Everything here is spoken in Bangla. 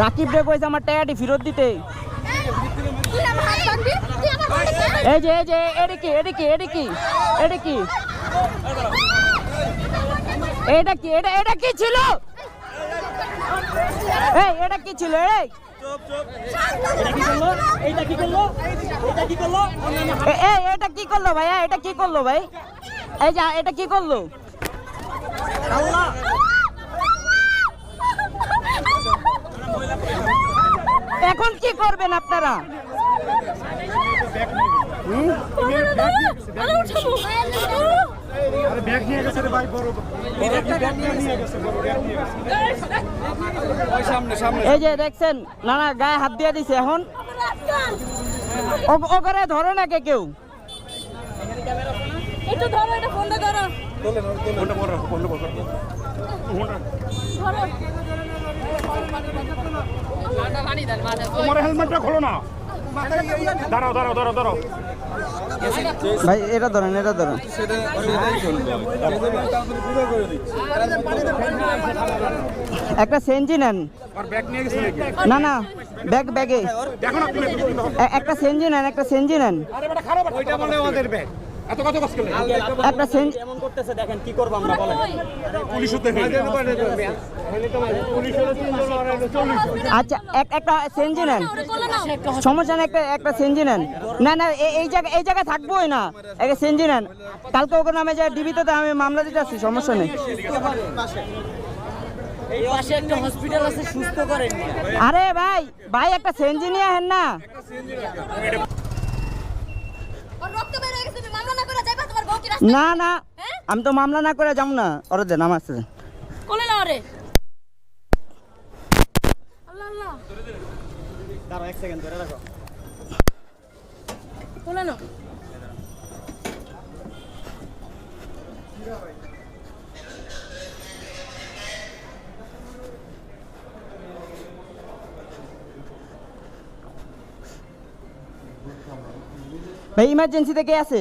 রাকিব রে কইছে আমার টাকাটি ফেরত দিতে। এই যে এই যে এটা কি এটা কি এটা কি এটা কি এটা কি এটা এটা কি ছিল, এই? এটা কি ছিল এই এটা কি করল? এটা কি করল ভাইয়া? এটা কি করল ভাই? এই যে, এটা কি করল? এখন কি করবেন আপনারা? আরে উঠাবো আরে ব্যাগ নিয়ে গেছে রে ভাই বড় এই যে দেখছেন না না গায়ে হাত দিয়ে দিছে এখন। ও- ও করে ধরে না কে কেউ? একটু ধরো এটা ফোনটা ধরো। কোনটা বড় ধরো। তোমার হেলমেটটা খোলো না। দাঁড়াও দাঁড়াও দাঁড়াও দাঁড়াও। ভাই এটা ধরেন এটা ধরেন। একটা সেঞ্জি নেন। আর ব্যাগ নিয়ে গেছে নাকি না না ব্যাগ ব্যাগে একটা সেঞ্জি নেন একটা সেঞ্জি নেন। আরে বেটা খারাপ ওইটা আমাদের ব্যাগ। এত কত কষ্ট করলে একটা সেঞ্জ এমন করতেছে দেখেন কি করব আমরা বলেন পুলিশ হতে আচ্ছা এক একটা সেঞ্জি নেন ওরে কোলে নাও সমস্যা নেই একটা একটা সেঞ্জি নেন না না এই জায়গায় এই জায়গায় থাকবোই না একটা সেঞ্জি নেন কালকে ওকে নামে যায় ডিবিতে তো আমি মামলা দিতে আসছি সমস্যা নেই এই পাশে একটা হসপিটাল আছে সুস্থ করেন আরে ভাই ভাই একটা সেঞ্জি নিয়ে হেন না ওর রক্ত বের হয়ে গেছে তুমি মামলা না করে যাইবা তোমার বউ কি রাস্তা না না। হ্যাঁ? আমি তো মামলা না করে যাব না। ওরে দেন আমার সাথে। কোলে নাও রে? আল্লাহ আল্লাহ। দাঁড়াও এক সেকেন্ড ধরে রাখো। কোলে নাও? ভাই ইমার্জেন্সিতে কে আছে?